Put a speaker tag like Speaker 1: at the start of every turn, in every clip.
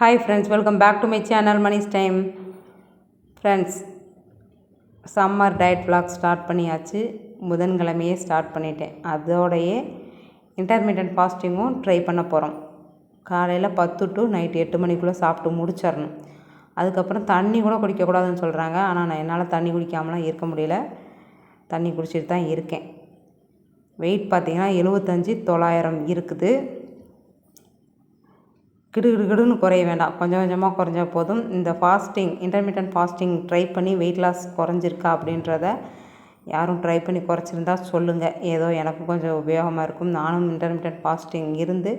Speaker 1: Hi friends welcome back to my channel Mani's time friends summer diet vlog start பண்ணியாச்சு. புதன்கிழமையே start பண்ணிட்டேன். அதோடையே intermittent ஃபாஸ்டிங்கும் try பண்ண போகிறோம் காலையில் பத்து டு நைட் எட்டு மணிக்குள்ளே சாப்பிட்டு முடிச்சிடணும். அதுக்கப்புறம் தண்ணி கூட குடிக்கக்கூடாதுன்னு சொல்கிறாங்க ஆனால் நான் என்னால் தண்ணி குடிக்காமலாம் இருக்க முடியல. தண்ணி குடிச்சிட்டு தான் இருக்கேன். வெயிட் பார்த்தீங்கன்னா எழுபத்தஞ்சி தொள்ளாயிரம் இருக்குது. கிடு கிடுன்னு குறைய வேண்டாம். கொஞ்சம் கொஞ்சமாக குறைஞ்சா போதும். இந்த ஃபாஸ்டிங் இன்டர்மீடியன்ட் ஃபாஸ்டிங் ட்ரை பண்ணி வெயிட் லாஸ் குறைஞ்சிருக்கா அப்படின்றத யாரும் ட்ரை பண்ணி குறைச்சிருந்தா சொல்லுங்கள் ஏதோ எனக்கு கொஞ்சம் உபயோகமாக இருக்கும். நானும் இன்டர்மீடியன்ட் ஃபாஸ்டிங் இருந்து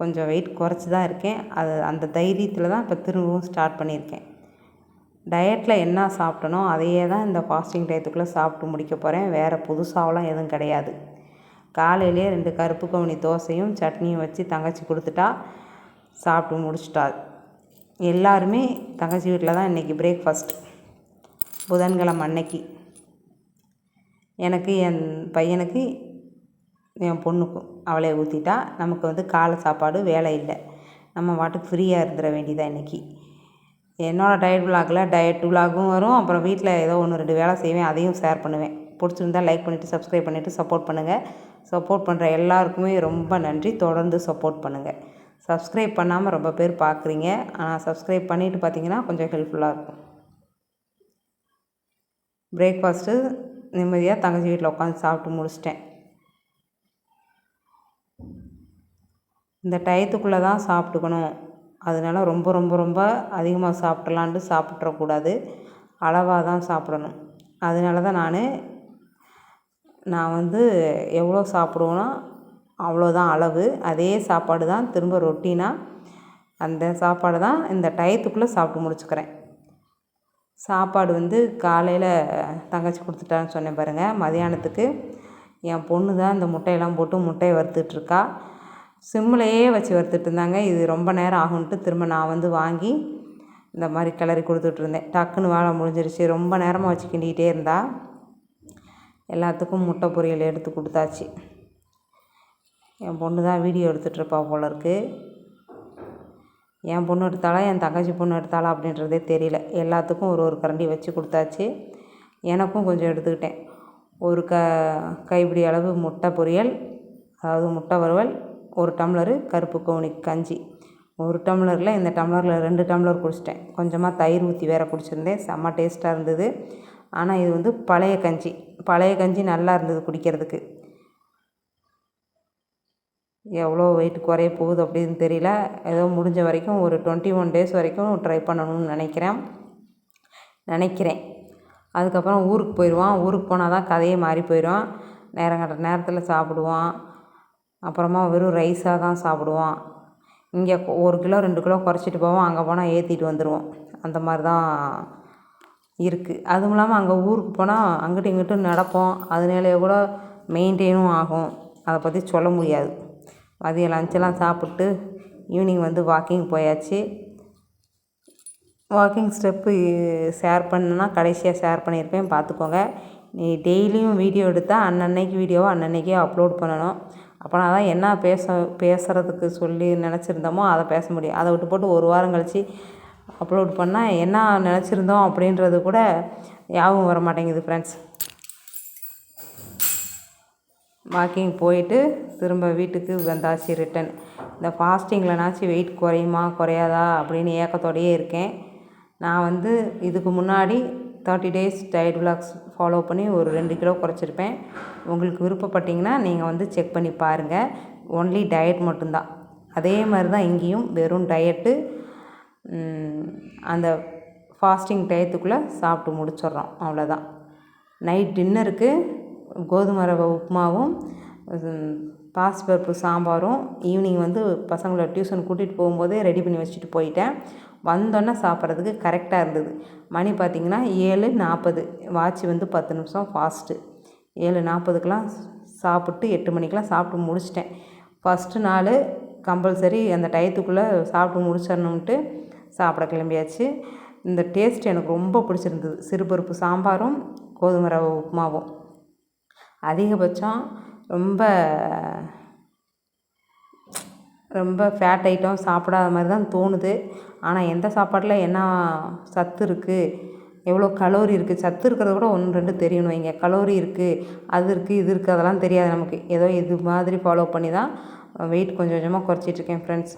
Speaker 1: கொஞ்சம் வெயிட் குறைச்சி தான் இருக்கேன். அது அந்த தைரியத்தில் தான் இப்போ திரும்பவும் ஸ்டார்ட் பண்ணியிருக்கேன். டயட்டில் என்ன சாப்பிட்டனோ அதையே தான் இந்த ஃபாஸ்டிங் டயத்துக்குள்ளே சாப்பிட்டு முடிக்க போகிறேன் வேறு புதுசாகலாம் எதுவும் கிடையாது. காலையிலே ரெண்டு கருப்பு கவுனி தோசையும் சட்னியும் வச்சு தங்கச்சி கொடுத்துட்டா சாப்பிட்டு முடிச்சிட்டா. எல்லாருமே தங்கச்சி வீட்டில் தான் இன்றைக்கி பிரேக்ஃபாஸ்ட் புதன்கிழமை அன்னைக்கு. எனக்கு என் பையனுக்கு என் பொண்ணுக்கும் அவளே ஊற்றிட்டா நமக்கு வந்து காலை சாப்பாடு வேலை இல்லை. நம்ம பாட்டுக்கு ஃப்ரீயாக இருந்துட வேண்டியதாக இன்றைக்கி என்னோடய டயட் விலாகில் டயட் விலாகும் வரும். அப்புறம் வீட்டில் ஏதோ ஒன்று ரெண்டு வேலை செய்வேன். அதையும் ஷேர் பண்ணுவேன். பிடிச்சிருந்தா லைக் பண்ணிவிட்டு சப்ஸ்கிரைப் பண்ணிவிட்டு சப்போர்ட் பண்ணுங்கள் சப்போர்ட் பண்ணுற எல்லாருக்குமே ரொம்ப நன்றி. தொடர்ந்து சப்போர்ட் பண்ணுங்கள் சப்ஸ்கிரைப் பண்ணாமல் ரொம்ப பேர் பார்க்குறீங்க ஆனால் சப்ஸ்கிரைப் பண்ணிவிட்டு பார்த்தீங்கன்னா கொஞ்சம் ஹெல்ப்ஃபுல்லாக இருக்கும். பிரேக்ஃபாஸ்ட்டு நிம்மதியாக தங்கச்சி வீட்டில் உட்காந்து சாப்பிட்டு முடிச்சிட்டேன். இந்த டயத்துக்குள்ளே தான் சாப்பிட்டுக்கணும். அதனால ரொம்ப ரொம்ப ரொம்ப அதிகமாக சாப்பிட்லான்ட்டு சாப்பிட்றக்கூடாது அளவாக தான் சாப்பிடணும். அதனால தான் நான் நான் வந்து எவ்வளோ சாப்பிடுவேனோ அவ்வளோதான் அளவு. அதே சாப்பாடு தான் திரும்ப ரொட்டீனாக அந்த சாப்பாடு தான் இந்த டயத்துக்குள்ளே சாப்பிட்டு முடிச்சுக்கிறேன். சாப்பாடு வந்து காலையில் தங்கச்சி கொடுத்துட்டான்னு சொன்னேன் பாருங்கள் மதியானத்துக்கு. என் பொண்ணு தான் இந்த முட்டையெல்லாம் போட்டு முட்டையை வறுத்துட்ருக்கா. சிம்மிலையே வச்சு வறுத்துட்டு இருந்தாங்க இது ரொம்ப நேரம் ஆகும்ன்ட்டு திரும்ப நான் வந்து வாங்கி இந்த மாதிரி கிளறி கொடுத்துட்ருந்தேன். டக்குன்னு வேலை முடிஞ்சிருச்சு. ரொம்ப நேரமாக வச்சு கிண்டிக்கிட்டே இருந்தா. எல்லாத்துக்கும் முட்டை பொரியல் எடுத்து கொடுத்தாச்சு. என் பொண்ணு தான் வீடியோ எடுத்துகிட்ருப்பா போல இருக்குது என் பொண்ணு எடுத்தாளா என் தங்கச்சி பொண்ணு எடுத்தாளா அப்படின்றதே தெரியல. எல்லாத்துக்கும் ஒரு ஒரு கரண்டி வச்சு கொடுத்தாச்சு. எனக்கும் கொஞ்சம் எடுத்துக்கிட்டேன். ஒரு க கைப்பிடி அளவு முட்டை பொரியல் அதாவது முட்டை வறுவல் ஒரு டம்ளரு கருப்பு கவுனி கஞ்சி. ஒரு டம்ளரில் இந்த டம்ளரில் ரெண்டு டம்ளர் குடிச்சிட்டேன். கொஞ்சமாக தயிர் ஊற்றி வேறு குடிச்சிருந்தேன். செம்ம டேஸ்ட்டாக இருந்தது. ஆனால் இது வந்து பழைய கஞ்சி. பழைய கஞ்சி நல்லா இருந்தது குடிக்கிறதுக்கு. எவ்வளோ வெயிட் குறைய போகுது அப்படின்னு தெரியல. ஏதோ முடிஞ்ச வரைக்கும் ஒரு டுவெண்ட்டி ஒன் டேஸ் வரைக்கும் ட்ரை பண்ணணும்னு நினைக்கிறேன். நினைக்கிறேன். அதுக்கப்புறம் ஊருக்கு போயிடுவான். ஊருக்கு போனால் தான் கதையே மாறி போயிடும். நேரம் கட்ட நேரத்தில் சாப்பிடுவான். அப்புறமா வெறும் ரைஸாக தான் சாப்பிடுவான். இங்கே ஒரு கிலோ ரெண்டு கிலோ குறைச்சிட்டு போவோம். அங்கே போனால் ஏற்றிட்டு வந்துடுவோம் அந்த மாதிரி தான் இருக்குது அதுவும் இல்லாமல் அங்கே ஊருக்கு போனால் அங்கிட்டும் இங்கிட்டும் நடப்போம். அதனாலேயே கூட மெயின்டைனும் ஆகும். அதை பற்றி சொல்ல முடியாது. மதியம் லஞ்செல்லாம் சாப்பிட்டு ஈவினிங் வந்து வாக்கிங் போயாச்சு. வாக்கிங் ஸ்டெப்பு ஷேர் பண்ணேன்னா கடைசியாக ஷேர் பண்ணியிருப்பேன் பார்த்துக்கோங்க. நீ டெய்லியும் வீடியோ எடுத்தால் அன்னன்னைக்கு வீடியோவை அன்னன்னைக்கே அப்லோட் பண்ணணும். அப்போனா தான் என்ன பேச பேசுகிறதுக்கு சொல்லி நினச்சிருந்தோமோ அதை பேச முடியும். அதை விட்டு போட்டு ஒரு வாரம் கழித்து அப்லோட் பண்ணால் என்ன நினச்சிருந்தோம் அப்படின்றது கூட ஞாபகம் வர மாட்டேங்குது ஃப்ரெண்ட்ஸ் வாக்கிங் போயிட்டு திரும்ப வீட்டுக்கு வந்தாச்சு ரிட்டன் இந்த ஃபாஸ்டிங்லனாச்சும் வெயிட் குறையுமா குறையாதா அப்படின்னு ஏக்கத்தோடையே இருக்கேன். நான் வந்து இதுக்கு முன்னாடி thirty days diet vlogs follow பண்ணி ஒரு ரெண்டு கிலோ குறைச்சிருப்பேன். உங்களுக்கு விருப்பப்பட்டிங்கன்னா நீங்கள் வந்து செக் பண்ணி பாருங்கள் ஒன்லி டயட் மட்டும்தான். அதே மாதிரி தான் இங்கேயும் வெறும் டயட்டு அந்த ஃபாஸ்டிங் டயத்துக்குள்ளே சாப்பிட்டு முடிச்சிடுறோம். அவ்வளோதான் நைட் டின்னருக்கு கோதுமை ரவை உப்புமாவும் பாசிப்பருப்பு சாம்பாரும் ஈவினிங் வந்து பசங்களை டியூஷன் கூட்டிகிட்டு போகும்போதே ரெடி பண்ணி வச்சுட்டு போயிட்டேன். வந்தோன்னே சாப்பிட்றதுக்கு கரெக்டாக இருந்தது. மணி பார்த்திங்கன்னா ஏழு நாற்பது வாட்ச் வந்து பத்து நிமிஷம் ஃபாஸ்ட்டு ஏழு நாற்பதுக்கெலாம் சாப்பிட்டு எட்டு மணிக்கெலாம் சாப்பிட்டு முடிச்சிட்டேன். ஃபஸ்ட்டு நாள் கம்பல்சரி அந்த டயத்துக்குள்ளே சாப்பிட்டு முடிச்சிடணுன்ட்டு சாப்பிட கிளம்பியாச்சு. இந்த டேஸ்ட் எனக்கு ரொம்ப பிடிச்சிருந்தது. சிறுபருப்பு சாம்பாரும் கோதுமை ரவை உப்புமாவும். அதிகபட்சம் ரொம்ப ரொம்ப ஃபேட் ஐட்டம் சாப்பிடாத மாதிரி தான் தோணுது. ஆனால் எந்த சாப்பாட்டில் என்ன சத்து இருக்குது எவ்வளோ கலோரி இருக்குது சத்து இருக்கிறத கூட ஒன்று ரெண்டு தெரியணும் வைங்க. கலோரி இருக்குது அது இருக்குது இது இருக்குது அதெல்லாம் தெரியாது நமக்கு. ஏதோ இது மாதிரி ஃபாலோ பண்ணி தான் வெயிட் கொஞ்சம் கொஞ்சமாக குறைச்சிட்ருக்கேன் ஃப்ரெண்ட்ஸ்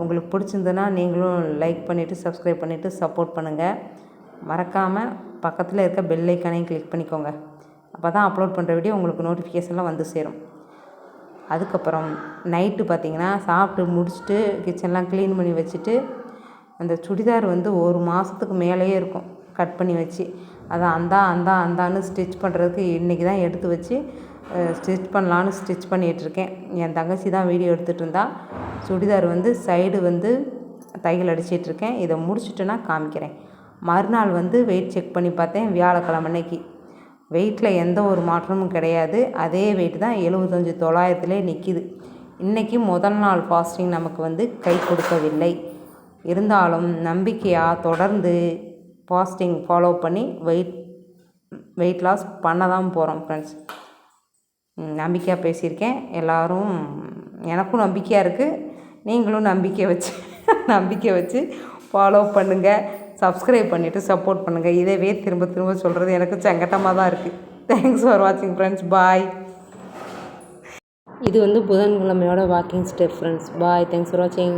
Speaker 1: உங்களுக்கு பிடிச்சிருந்ததுன்னா நீங்களும் லைக் பண்ணிவிட்டு சப்ஸ்கிரைப் பண்ணிவிட்டு சப்போர்ட் பண்ணுங்கள் மறக்காமல் பக்கத்தில் இருக்க பெல் ஐக்கானையும் கிளிக் பண்ணிக்கோங்க. அப்போ தான் அப்லோட் பண்ணுற வீடியோ உங்களுக்கு நோட்டிஃபிகேஷனில் வந்து சேரும். அதுக்கப்புறம் நைட்டு பார்த்திங்கன்னா சாப்பிட்டு முடிச்சுட்டு கிச்சன்லாம் க்ளீன் பண்ணி வச்சுட்டு அந்த சுடிதார் வந்து ஒரு மாதத்துக்கு மேலேயே இருக்கும். கட் பண்ணி வச்சு. அதை அந்தா அந்தா அந்தான்னு ஸ்டிச் பண்ணுறதுக்கு இன்றைக்கி தான் எடுத்து வச்சு ஸ்டிச் பண்ணலான்னு ஸ்டிச் பண்ணிகிட்ருக்கேன் என் தங்கச்சி தான் வீடியோ எடுத்துகிட்டு இருந்தா. சுடிதார் வந்து சைடு வந்து தையல் அடிச்சிட்ருக்கேன் இதை முடிச்சுட்டுனா காமிக்கிறேன். மறுநாள் வந்து வெயிட் செக் பண்ணி பார்த்தேன். வியாழக்கிழமை அன்னைக்கு. வெயிட்டில் எந்த ஒரு மாற்றமும் கிடையாது. அதே வெயிட் தான் எழுபத்தஞ்சி தொள்ளாயிரத்துலேயே நிற்கிது இன்றைக்கி முதல் நாள் ஃபாஸ்டிங் நமக்கு வந்து கை கொடுக்கவில்லை. இருந்தாலும் நம்பிக்கையாக தொடர்ந்து ஃபாஸ்டிங் ஃபாலோ பண்ணி வெயிட் வெயிட் லாஸ் பண்ண தான் போகிறோம் ஃப்ரெண்ட்ஸ் நம்பிக்கையாக பேசியிருக்கேன். எல்லோரும் எனக்கும் நம்பிக்கையாக இருக்குது நீங்களும் நம்பிக்கை வச்சு நம்பிக்கை வச்சு ஃபாலோ பண்ணுங்கள் சப்ஸ்கிரைப் பண்ணிவிட்டு சப்போர்ட் பண்ணுங்கள் இதவே திரும்ப திரும்ப சொல்கிறது எனக்கு சங்கட்டமாக தான் இருக்குது தேங்க்ஸ் ஃபார் வாட்சிங் ஃப்ரெண்ட்ஸ் பாய் இது வந்து புதன்கிழமையோட walking step friends bye thanks for வாட்சிங்